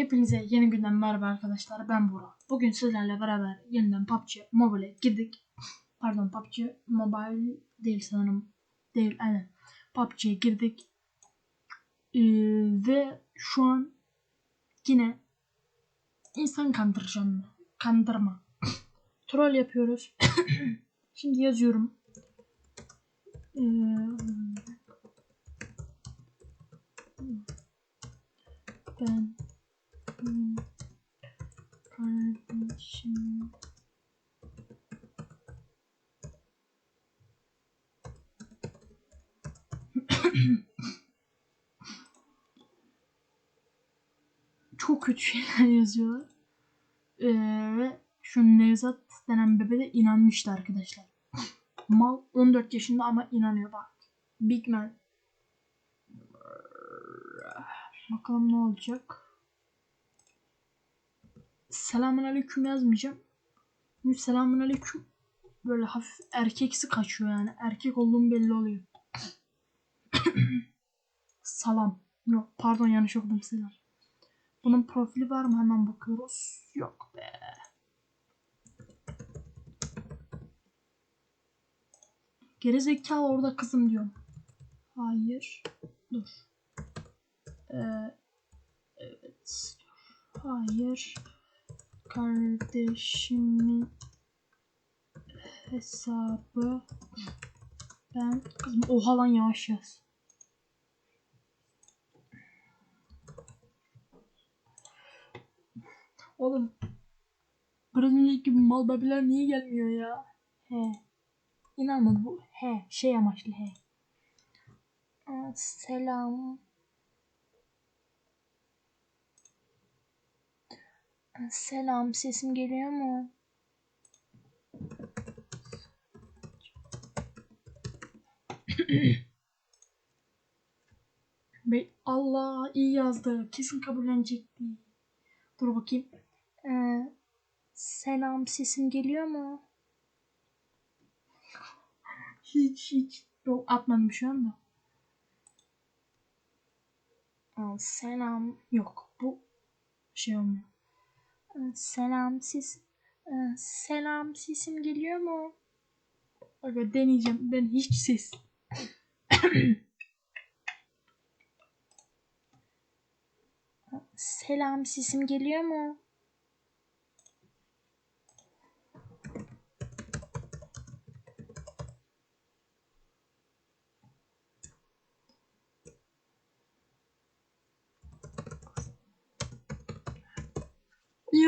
Hepinize yeni günden merhaba arkadaşlar. Ben Burak. Bugün sizlerle beraber yeniden PUBG Mobile'e girdik. Pardon PUBG Mobile değil sanırım. Değil aynen. PUBG'ye girdik. Ee, ve şu an yine insan kandıracağım. Kandırma. Troll yapıyoruz. Şimdi yazıyorum. Ee, ben benim kardeşim çok kötü şeyler yazıyor. Ee, şu Nevzat denen bebe de inanmıştı arkadaşlar. Mal 14 yaşında ama inanıyor bak. Big Man. Bakalım ne olacak. Selamun aleyküm yazmayacağım. Çünkü selamun aleyküm böyle hafif erkeksi kaçıyor yani. Erkek olduğum belli oluyor. Salam. Yok pardon yanlış okudum selam. Bunun profili var mı hemen bakıyoruz. Yok be. Gerizekalı orada kızım diyorum. Hayır. Dur. Ee, evet. Hayır. Kardeşimin hesabı ben kızım oha lan yavaş yaz. Oğlum biraz önceki mal bebeler niye gelmiyor ya? He. İnanmadı bu. He. Şey amaçlı he. Aa, selam. Selam, sesim geliyor mu? Be Allah iyi yazdı. Kesin kabullenecekti. Dur bakayım. Ee, selam, sesim geliyor mu? Hiç hiç. Yok atmadım şu anda. Aa, selam. Yok bu şey olmuyor. Selam siz selam sesim geliyor mu? Aga deneyeceğim. Ben hiç ses. selam sesim geliyor mu?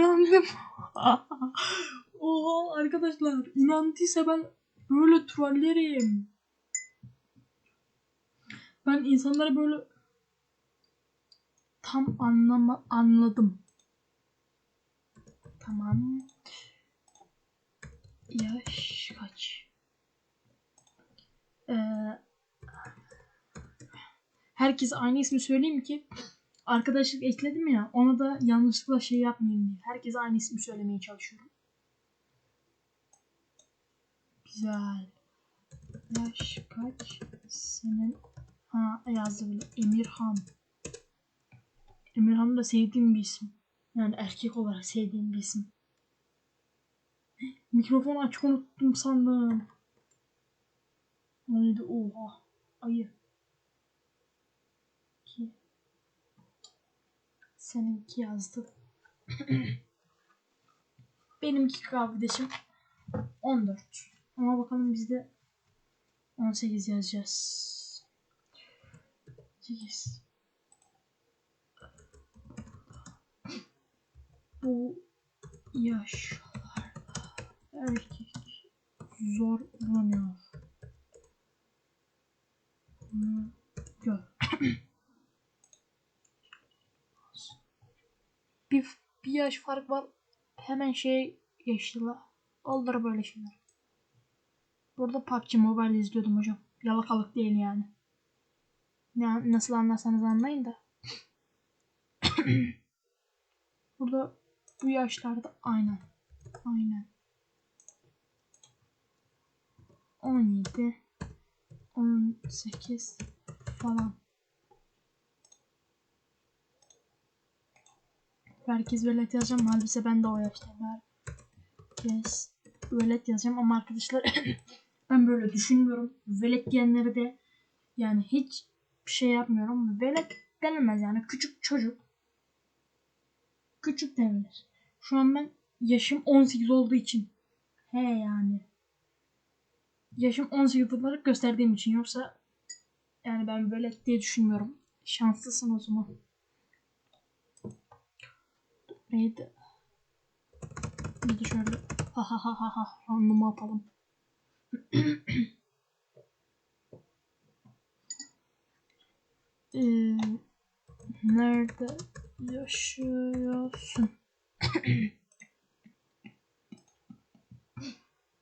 İnandım. Oha arkadaşlar inandıysa ben böyle trollerim. Ben insanları böyle tam anlama anladım. Tamam. Yaş kaç? Ee, herkes aynı ismi söyleyeyim ki arkadaşlık ekledim ya ona da yanlışlıkla şey yapmayayım diye. Herkese aynı ismi söylemeye çalışıyorum. Güzel. Yaş kaç? Senin ha yazdı bile. Emirhan. Emirhan da sevdiğim bir isim. Yani erkek olarak sevdiğim bir isim. Mikrofonu açık unuttum sandım. Neydi? Oha. Ayı. İki. Seninki yazdı. Benimki kardeşim 14. Ama bakalım bizde 18 yazacağız. 8. Bu yaşlarda erkek zor bulamıyor. Bunu gör. bir, yaş fark var. Hemen şey geçti la. Olur böyle şeyler. Burada PUBG Mobile izliyordum hocam. Yalakalık değil yani. Ne, nasıl anlarsanız anlayın da. Burada bu yaşlarda aynen. Aynen. 17 18 falan. Herkes velet yazacağım. Halbuki ben de o yaştayım. Herkes velet yazacağım ama arkadaşlar ben böyle düşünmüyorum. Velet diyenleri de yani hiç bir şey yapmıyorum. Velet denemez yani küçük çocuk. Küçük denilir. Şu an ben yaşım 18 olduğu için he yani yaşım 18 olarak gösterdiğim için yoksa yani ben böyle diye düşünmüyorum. Şanslısın o zaman. Neydi? De şöyle ha ha ha ha ha randomu atalım. ee, nerede yaşıyorsun?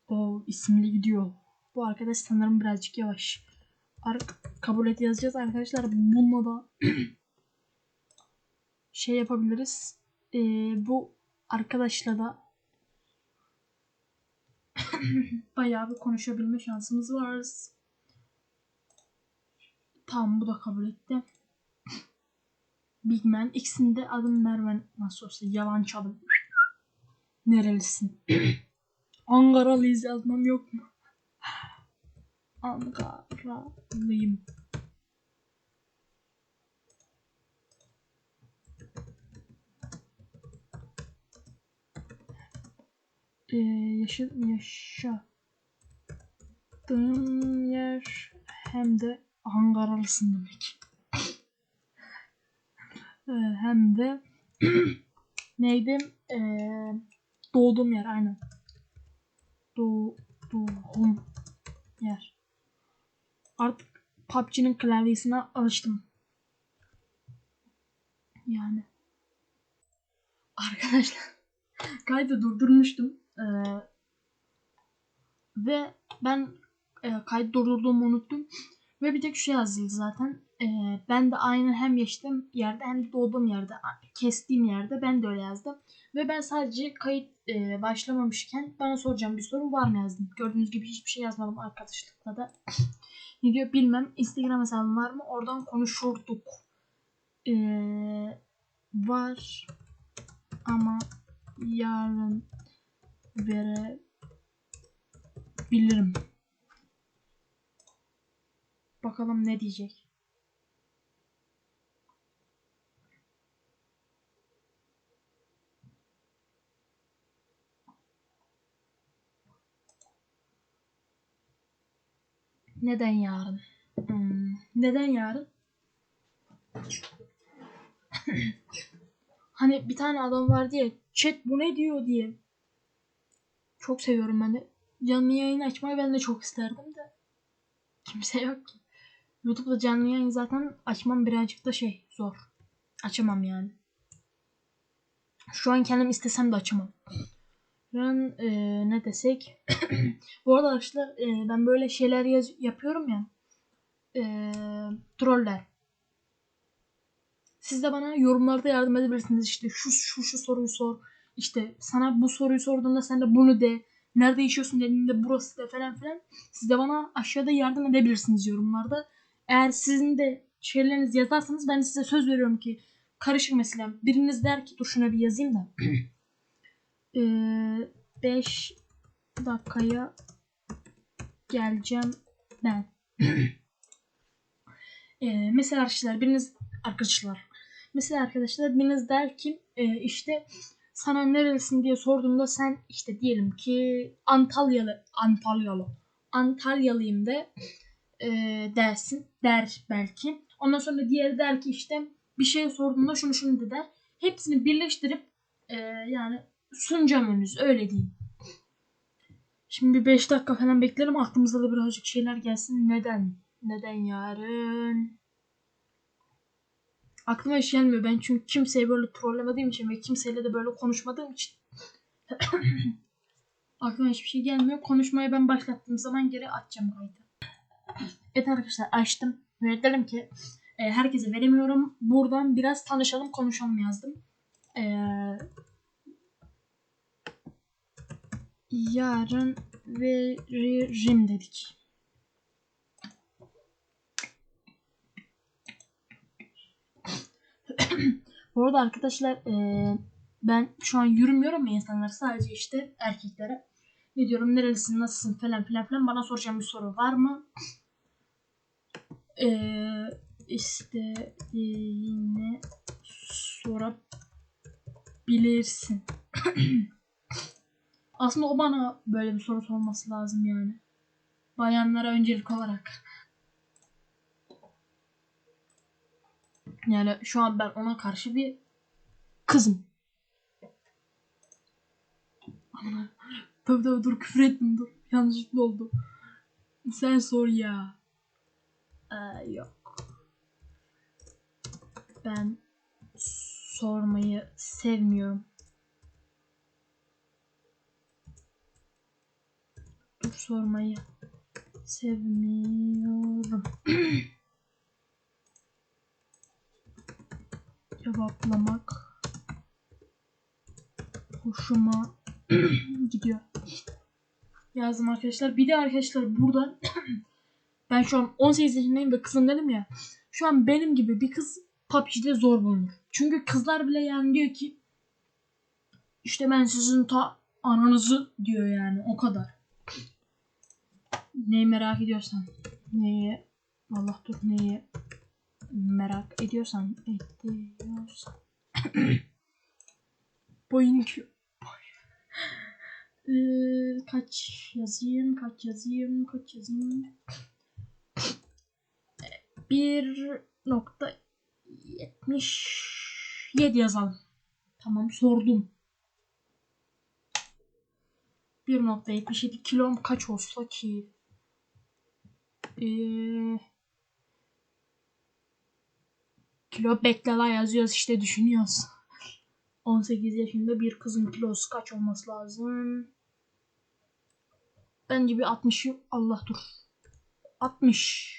o isimli gidiyor. Bu arkadaş sanırım birazcık yavaş. Ar kabul et yazacağız arkadaşlar. Bununla da şey yapabiliriz. Ee, bu arkadaşla da bayağı bir konuşabilme şansımız var. Tamam bu da kabul etti. Big Man. İkisinde adım Merve nasıl olsa yalan çalım. Nerelisin? Ankaralıyız yazmam yok mu? Ankaralıyım. Ee, yaşa, yaşadığım yer hem de Ankaralısın demek. ee, hem de neydi? Ee, doğduğum yer aynen. Doğduğum yer. Artık PUBG'nin klavyesine alıştım. Yani. Arkadaşlar kaydı durdurmuştum. Ee, ve ben e, kaydı durdurduğumu unuttum. Ve bir tek şu yazıldı zaten. Ee, ben de aynı hem yaşadığım yerde hem de doğduğum yerde, kestiğim yerde ben de öyle yazdım. Ve ben sadece kayıt e, başlamamışken bana soracağım bir soru var mı yazdım. Gördüğünüz gibi hiçbir şey yazmadım arkadaşlıkla da. ne diyor bilmem. Instagram hesabım var mı? Oradan konuşurduk. Ee, var ama yarın verebilirim. Bakalım ne diyecek. Neden yarın? Hmm, neden yarın? hani bir tane adam var diye chat bu ne diyor diye. Çok seviyorum ben de. Canlı yayın açmayı ben de çok isterdim de. Kimse yok ki. YouTube'da canlı yayın zaten açmam birazcık da şey zor. Açamam yani. Şu an kendim istesem de açamam. Ben e, ne desek. Bu arada arkadaşlar e, ben böyle şeyler yaz yapıyorum ya. E, troller. Siz de bana yorumlarda yardım edebilirsiniz. İşte şu şu şu soruyu sor. İşte sana bu soruyu sorduğunda sen de bunu de. Nerede yaşıyorsun dediğinde burası de falan filan. Siz de bana aşağıda yardım edebilirsiniz yorumlarda. Eğer sizin de şeyleriniz yazarsanız ben size söz veriyorum ki karışık mesela. Biriniz der ki dur şuna bir yazayım da. 5 ee, dakikaya geleceğim ben. ee, mesela arkadaşlar biriniz arkadaşlar mesela arkadaşlar biriniz der ki e, işte sana nerelisin diye sorduğumda sen işte diyelim ki Antalyalı Antalyalı Antalyalıyım de e, dersin der belki. Ondan sonra diğeri der ki işte bir şey sorduğunda şunu şunu de der. Hepsini birleştirip e, yani sunacağım önünüz öyle diyeyim. Şimdi bir 5 dakika falan beklerim aklımıza da birazcık şeyler gelsin. Neden? Neden yarın? Aklıma hiç gelmiyor. Ben çünkü kimseyi böyle trollemediğim için ve kimseyle de böyle konuşmadığım için. Aklıma hiçbir şey gelmiyor. Konuşmayı ben başlattığım zaman geri açacağım kaydı. Evet arkadaşlar açtım. Ve dedim ki e, herkese veremiyorum. Buradan biraz tanışalım konuşalım yazdım. Eee yarın veririm dedik. Bu arada arkadaşlar eee, ben şu an yürümüyorum ya insanlar sadece işte erkeklere. Ne diyorum nerelisin nasılsın falan filan filan bana soracağım bir soru var mı? Eee istediğini sorabilirsin. Aslında o bana böyle bir soru sorması lazım yani. Bayanlara öncelik olarak. Yani şu an ben ona karşı bir kızım. Aman tabii tabii dur küfür ettim dur. Yanlışlıkla oldu. Sen sor ya. Ee, yok. Ben sormayı sevmiyorum. Dur sormayı sevmiyorum. Cevaplamak hoşuma gidiyor. Yazdım arkadaşlar. Bir de arkadaşlar buradan ben şu an 18 yaşındayım ve kızım dedim ya. Şu an benim gibi bir kız PUBG'de zor bulunur. Çünkü kızlar bile yani diyor ki işte ben sizin ta ananızı diyor yani o kadar. Neyi merak ediyorsan. Neyi Allah dur neyi merak ediyorsan ediyorsan. Boyun ki Ee, kaç yazayım kaç yazayım kaç yazayım? Bir nokta yetmiş yedi yazalım. Tamam sordum. 1.77 kilom kaç olsa ki? Ee, kilo bekle la yazıyoruz işte düşünüyoruz. 18 yaşında bir kızın kilosu kaç olması lazım? Bence bir 60'ı Allah dur. 60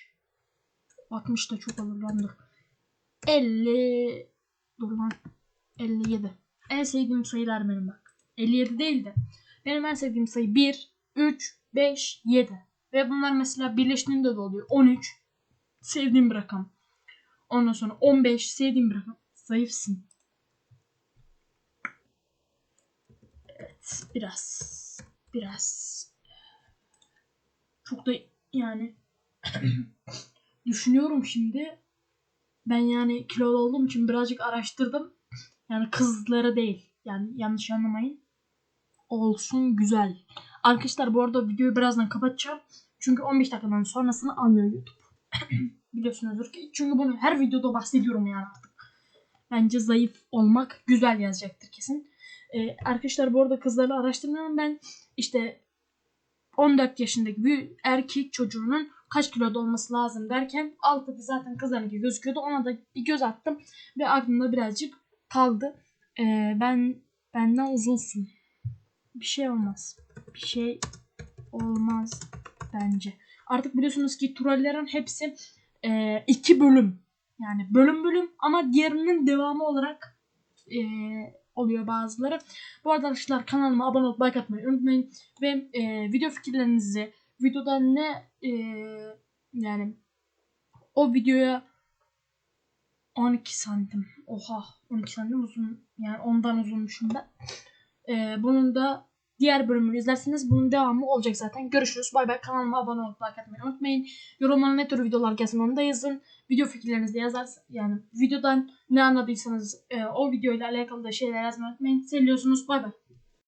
60 da çok olur lan dur 50 dur lan 57 en sevdiğim sayılar benim bak. 57 değil de. Benim en sevdiğim sayı 1, 3, 5, 7. Ve bunlar mesela birleştiğinde de oluyor. 13 sevdiğim bir rakam. Ondan sonra 15 sevdiğim bir rakam. Zayıfsın. Evet biraz biraz çok da yani düşünüyorum şimdi. Ben yani kilolu olduğum için birazcık araştırdım. Yani kızlara değil. Yani yanlış anlamayın olsun güzel. Arkadaşlar bu arada videoyu birazdan kapatacağım. Çünkü 15 dakikadan sonrasını almıyor YouTube. Biliyorsunuzdur ki. Çünkü bunu her videoda bahsediyorum yani artık. Bence zayıf olmak güzel yazacaktır kesin. Ee, arkadaşlar bu arada kızları araştırmıyorum. Ben işte 14 yaşındaki bir erkek çocuğunun kaç kiloda olması lazım derken altta zaten kızlarınki gözüküyordu. Ona da bir göz attım ve aklımda birazcık kaldı. Ee, ben benden uzunsun bir şey olmaz. Bir şey olmaz bence. Artık biliyorsunuz ki trollerin hepsi e, iki bölüm. Yani bölüm bölüm ama diğerinin devamı olarak e, oluyor bazıları. Bu arada arkadaşlar kanalıma abone olup like atmayı unutmayın. Ve e, video fikirlerinizi videoda ne e, yani o videoya 12 santim. Oha 12 santim uzun. Yani ondan uzunmuşum ben. E, bunun da diğer bölümünü izlerseniz bunun devamı olacak zaten. Görüşürüz. Bay bay. Kanalıma abone olup like atmayı unutmayın. Yorumlara ne tür videolar gelsin da yazın. Video fikirlerinizi de yazarsınız. Yani videodan ne anladıysanız e, o videoyla alakalı da şeyler yazmayı unutmayın. Seviyorsunuz. Bay bay.